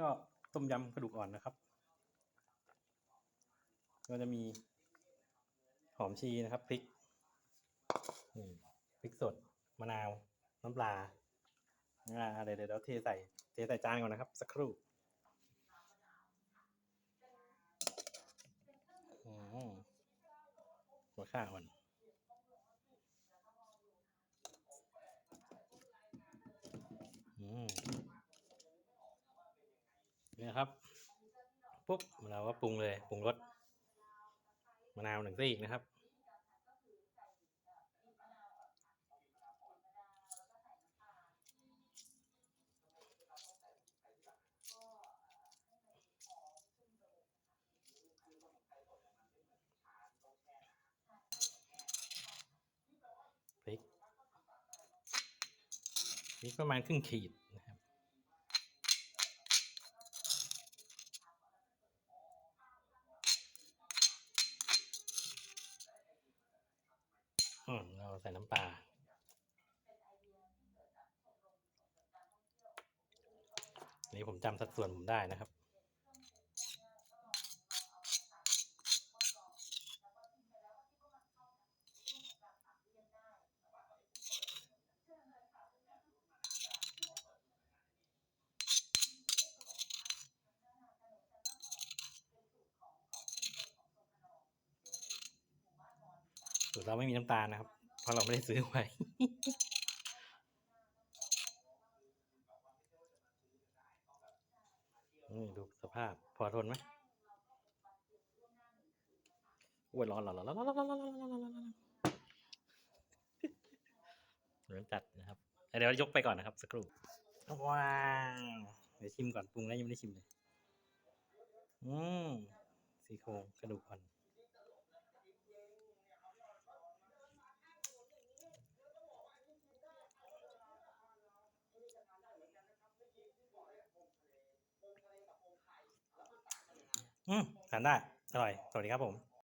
ก็ต้มยำกระดูกอ่อนนะครับ ก็จะมีหอมชีนะครับพริกพริกสดมะนาว น้ำปลาอ่าเดี๋ยวเดี๋ยวเดี๋ยวเทใส่เทใส่จานก่อนนะครับ สักครู่หัวข้าอ่อนอืม นี่นะครับปุ๊บเราก็ปรุงเลยปรุงรสมะนาวหนึ่งซีกนะครับพริกพริกประมาณครึ่งขีด อืมเราใส่น้ำปลานี่ผมจำสัดส่วนผมได้นะครับ สูตรเราไม่มีน้ำตาลนะครับ เพราะเราไม่ได้ซื้อไว้นี่ดูสภาพพอทนไหมอ้วนร้อนร้อนร้อนร้อนร้อนร้อนร้อนร้อนร้อนร้อนร้อนเหมือนจัดนะครับ เดี๋ยวยกไปก่อนนะครับสักครู่ว้าวเดี๋ยวชิมก่อนปรุงแล้วยังไม่ได้ชิมเลย อืมซี่โครงกระดูกอ่อน อืมทานได้ อร่อย สวัสดีครับผม